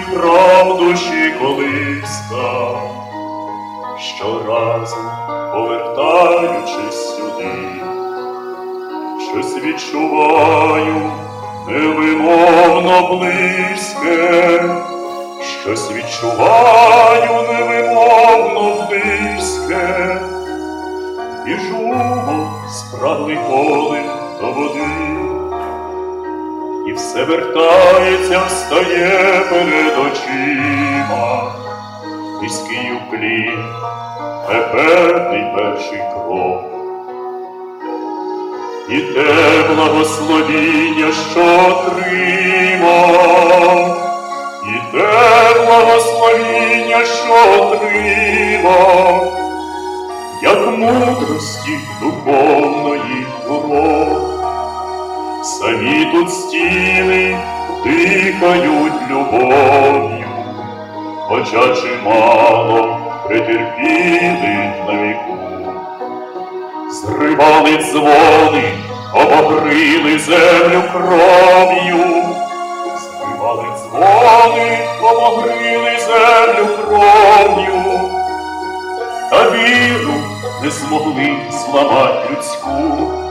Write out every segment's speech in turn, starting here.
храм душі колиска, щоразу повертаючись сюди, щось відчуваю невимовно близьке, щось відчуваю невимовно близьке, біжу, справний полем до води і все вертається, встає перед очима, міський уклін, пепельний перший крок. І те благословіння, що отримав, і те благословіння, що отримав, як мудрості духовної урок. Самі тут стіни дихають любов'ю, хоча чимало претерпіли на віку. Зривали дзвони, обогрили землю кров'ю, зривали дзвони, обогрили землю кров'ю, та віру не змогли зламати людську.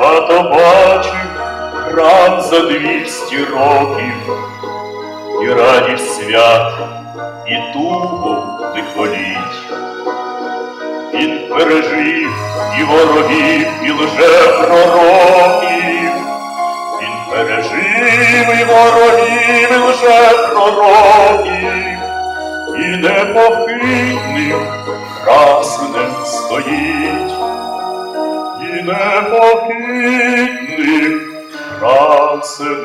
Багато бачив храм за двісті років, і радість свят, і тугу лихоліть. Він пережив і ворогів, і лжепророків, він пережив і ворогів, і лжепророків, і непохитним краснем стоїть ne facili, grazie